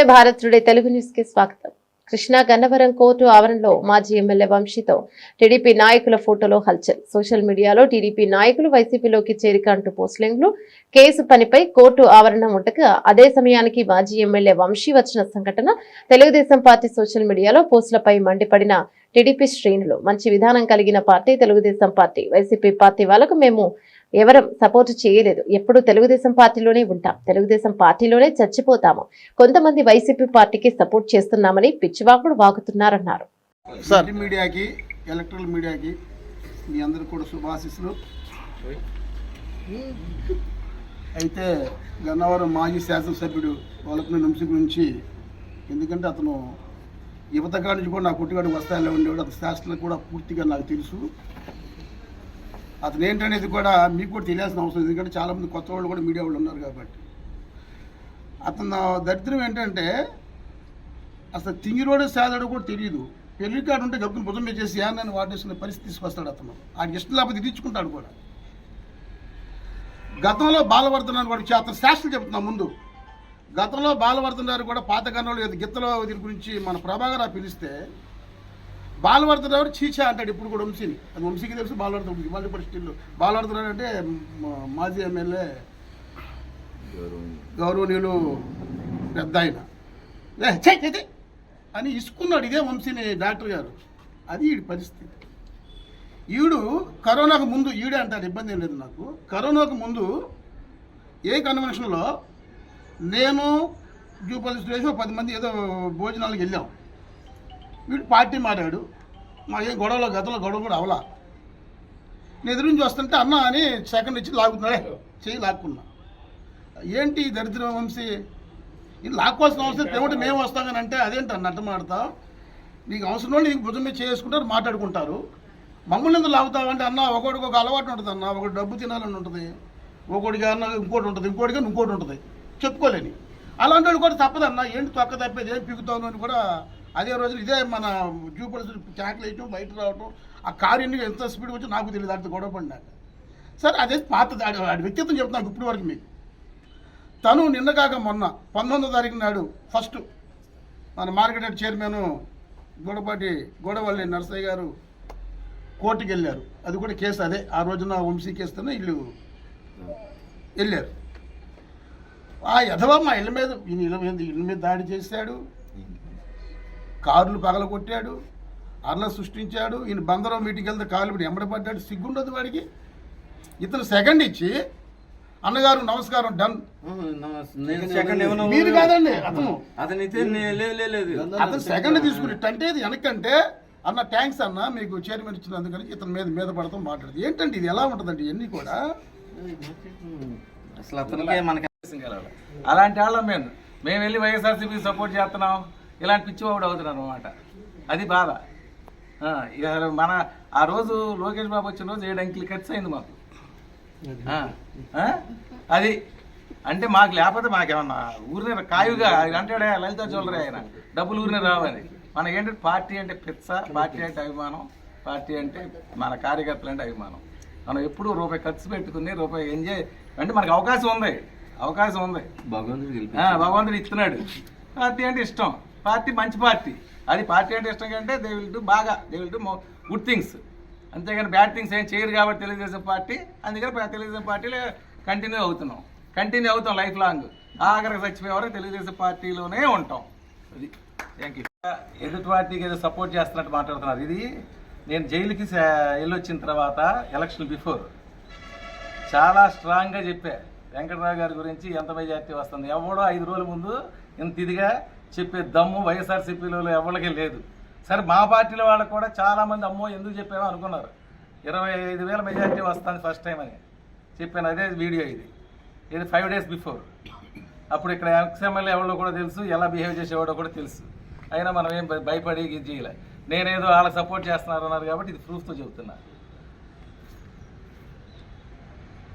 నమస్తే భారత్ టుడే తెలుగు న్యూస్కి స్వాగతం. కృష్ణా గన్నవరం కోర్టు ఆవరణలో మాజీ ఎమ్మెల్యే వంశీతో టీడీపీ నాయకుల ఫోటోలో హల్చల్. సోషల్ మీడియాలో టీడీపీ నాయకులు వైసీపీలోకి చేరిక అంటూ పోస్టింగ్లు. కేసు పనిపై కోర్టు ఆవరణం ఉండగా అదే సమయానికి మాజీ ఎమ్మెల్యే వంశీ వచ్చిన సంఘటన. తెలుగుదేశం పార్టీ సోషల్ మీడియాలో పోస్టులపై మండిపడిన టీడీపీ శ్రేణులు. మంచి విధానం కలిగిన party Telugu Desam party. YCP party వాళ్ళకు మేము ఎవరం సపోర్ట్ చేయలేదు. ఎప్పుడు తెలుగుదేశం పార్టీలోనే ఉంటాం. తెలుగుదేశం పార్టీలోనే చచ్చిపోతాము. కొంతమంది వైసీపీ పార్టీకి సపోర్ట్ చేస్తున్నామని పిచ్చివాకుడు వాగుతున్నారన్నారు. మీడియాకి ఎలక్ట్రల్ మీడియాకి మీ అందరికి కూడా శుభాశిస్సులు. అయితే గన్నవరం మాజీ శాసనసభ్యుడు వాళ్ళకున్న నిమిషం గురించి ఎందుకంటే అతను యువతగా నుంచి కూడా నా పుట్టిగాడికి వస్తాయిలో ఉండేవాడు అతని శాస్త్రాలు కూడా పూర్తిగా నాకు తెలుసు. అతను ఏంటనేది కూడా మీకు కూడా తెలియాల్సిన అవసరం ఎందుకంటే చాలామంది కొత్త వాళ్ళు కూడా మీడియా వాళ్ళు ఉన్నారు కాబట్టి. అతను దరిద్రం ఏంటంటే అసలు తింగిరోడు సాదడు కూడా తెలియదు. పెళ్ళి కాడు ఉంటే గబ్బుని భుజం చేసి యాన్ని వాడేసుకునే పరిస్థితి తీసుకొస్తాడు అతను. ఆ ఇష్టం లేకపోతే తీర్చుకుంటాడు కూడా. గతంలో బాలవర్ధన్ వాడికి అతను శాస్త్రం చెప్తున్నా ముందు. గతంలో బాలవర్ధన్ గారు కూడా పాత గన్నులు ఏదో గిత్తలో దీని గురించి మన ప్రభాకర్ పిలిస్తే బాలవర్ధన్ గారు చీచా అంటాడు ఇప్పుడు కూడా వంశీని. అది వంశీకి తెలుసు బాలవర్ధన్ గురించి మళ్ళీ ఇప్పుడు స్టిల్ బాలవర్ధన్ గారు అంటే మాజీ ఎమ్మెల్యే గౌరవనీయులు. పెద్ద ఆయన. అని ఇసుకున్నాడు ఇదే వంశీని డాక్టర్ గారు. అది ఈ పరిస్థితి. ఈడు కరోనాకు ముందు ఈడే అంటారు ఇబ్బంది ఏం లేదు నాకు. కరోనాకు ముందు ఏ కన్వెన్షన్లో నేను జూపల్లి సురేష్ పది మంది ఏదో భోజనాలకు వెళ్ళాం. వీడు పార్టీ మారాడు. మా గొడవలో గతంలో గొడవ కూడా అవలా. నేను ఎదురు నుంచి వస్తుంటే అన్న అని సెకండ్ ఇచ్చి లాగుతున్నాడే. చెయ్యి లాక్కున్నా. ఏంటి దరిద్ర దరిద్రం వంశీ? ఇది లాక్కోవాల్సిన అవసరం ఏమిటి మేము వస్తాం కానీ అంటే అదేంటి అన్న అట్ట నీకు అవసరం వాళ్ళు నీకు భుజం మీద చేసుకుంటారు మాట్లాడుకుంటారు. మమ్మల్ని ఎందుకు లాగుతావు అంటే అన్న ఒకటికి ఒక అలవాటు ఉంటుంది అన్న. ఒకటి డబ్బు తినాలని ఉంటుంది. ఒకడికి అన్న ఇంకోటి ఉంటుంది. ఇంకోటికి ఇంకోటి ఉంటుంది. చెప్పుకోలేని. అలాంటి వాడు కూడా తప్పదన్న. ఏంటి తొక్క తప్పేది? ఏం పిగుతావు అని కూడా అదే రోజు ఇదే మన జూపల్స్ ట్యాంకులు వేయటం బయట రావటం ఆ కారు ఎన్ని ఎంత స్పీడ్ వచ్చి నాకు తెలియదు. అంత గొడవ పడినాక. సరే అదే పాత వ్యక్తిత్వం చెప్తున్నాను ఇప్పటి వరకు మీకు. తను నిన్న కాక మొన్న పంతొమ్మిదో తారీఖు నాడు ఫస్ట్ మన మార్కెట్ చైర్మన్ గొడపాటి గొడవల్లి నరసయ్య గారు కోర్టుకి వెళ్ళారు. అది కూడా కేసు అదే. ఆ రోజున వంశీ కేసుతోనే ఇల్లు వెళ్ళారు. ఆ యధవ మా ఇళ్ళ మీద ఇళ్ళ మీద ఇళ్ళ మీద దాడి చేశాడు. కార్లు పగలగొట్టాడు అర్ల సృష్టించాడు ఈయన బందరం మీటింగ్కి వెళ్తే కాలు పడి ఎంబడపడ్డాడు సిగ్గుండదు వాడికి. ఇతను సెకండ్ ఇచ్చి అన్నగారు నమస్కారం డన్ నేను సెకండ్ ఏమన్నా మీరు కాదండి అతను. అతనైతే నే- లే- లే- లేదు. అతను సెకండ్ తీసుకుని అంటే ఇది వెనకంటే అన్న థ్యాంక్స్ అన్న మీకు చైర్మన్ ఇచ్చినందుకని ఇతని మీద మీద పడతాం మాట్లాడదు ఏంటండి ఇది ఎలా ఉంటుందండి ఇవన్నీ కూడా? అసలు అతనికే మనకి అలాంటి వాళ్ళం మేము. మేము వెళ్ళి వైఎస్ఆర్సీపీ సపోర్ట్ చేస్తున్నాం. ఇలాంటి పిచ్చివాడు అవుతున్నాం అనమాట అది బాధ. మన ఆ రోజు లోకేష్ బాబు వచ్చిన రోజు ఏడు అంకిలు ఖర్చు అయింది మాకు? అది అంటే మాకు లేకపోతే మాకేమన్నా ఊరినే కాయుగా అంటాడే లలిత జ్యువెలరీ ఆయన. డబ్బులు ఊరినే రావని మనకి ఏంటంటే పార్టీ అంటే పిచ్చ పార్టీ అంటే అభిమానం పార్టీ అంటే మన కార్యకర్తలు అంటే అభిమానం. మనం ఎప్పుడూ రూపాయి ఖర్చు పెట్టుకుని రూపాయి ఎంజాయ్ అంటే మనకు అవకాశం ఉంది. అవకాశం ఉంది. భగవంతుడు భగవంతుడు ఇస్తున్నాడు. పార్టీ అంటే ఇష్టం. పార్టీ మంచి పార్టీ. అది పార్టీ అంటే ఇష్టం కంటే దే విల్ డూ బాగా they will do good things అంతేగాని బ్యాడ్ థింగ్స్ ఏం చేయరు కాబట్టి తెలుగుదేశం పార్టీ. అందుకని తెలుగుదేశం పార్టీలో కంటిన్యూ అవుతున్నాం. కంటిన్యూ అవుతాం లైఫ్ లాంగ్ ఆఖరికి చచ్చిపోయే వరకు తెలుగుదేశం పార్టీలోనే ఉంటాం. అది. థ్యాంక్ యూ ఎదుటి పార్టీకి ఏదో సపోర్ట్ చేస్తున్నట్టు మాట్లాడుతున్నారు. ఇది నేను జైలుకి వెళ్ళొచ్చిన తర్వాత ఎలక్షన్ బిఫోర్ చాలా స్ట్రాంగ్గా చెప్పా. వెంకటరావు గారి గురించి ఎంత మెజార్టీ వస్తుంది? ఎవడో ఐదు రోజుల ముందు ఇంత ఇదిగా చెప్పే దమ్ము వైఎస్ఆర్సీపీలో ఎవరికి లేదు. సరే మా పార్టీలో వాళ్ళకి కూడా చాలామంది అమ్మో ఎందుకు చెప్పామో అనుకున్నారు. ఇరవై ఐదు వేల మెజార్టీ వస్తుంది ఫస్ట్ టైం అని చెప్పాను. అదే వీడియో ఇది. ఇది ఫైవ్ డేస్ బిఫోర్ అప్పుడు ఇక్కడ ఎక్స్ఎమ్మెల్యే ఎవరో కూడా తెలుసు ఎలా బిహేవ్ చేసేవాడో కూడా తెలుసు. అయినా మనం ఏం భయ- భయపడి ఇది చేయలే. నేనేదో వాళ్ళకి సపోర్ట్ చేస్తున్నారు అన్నారు కాబట్టి ఇది ప్రూఫ్తో చెబుతున్నాను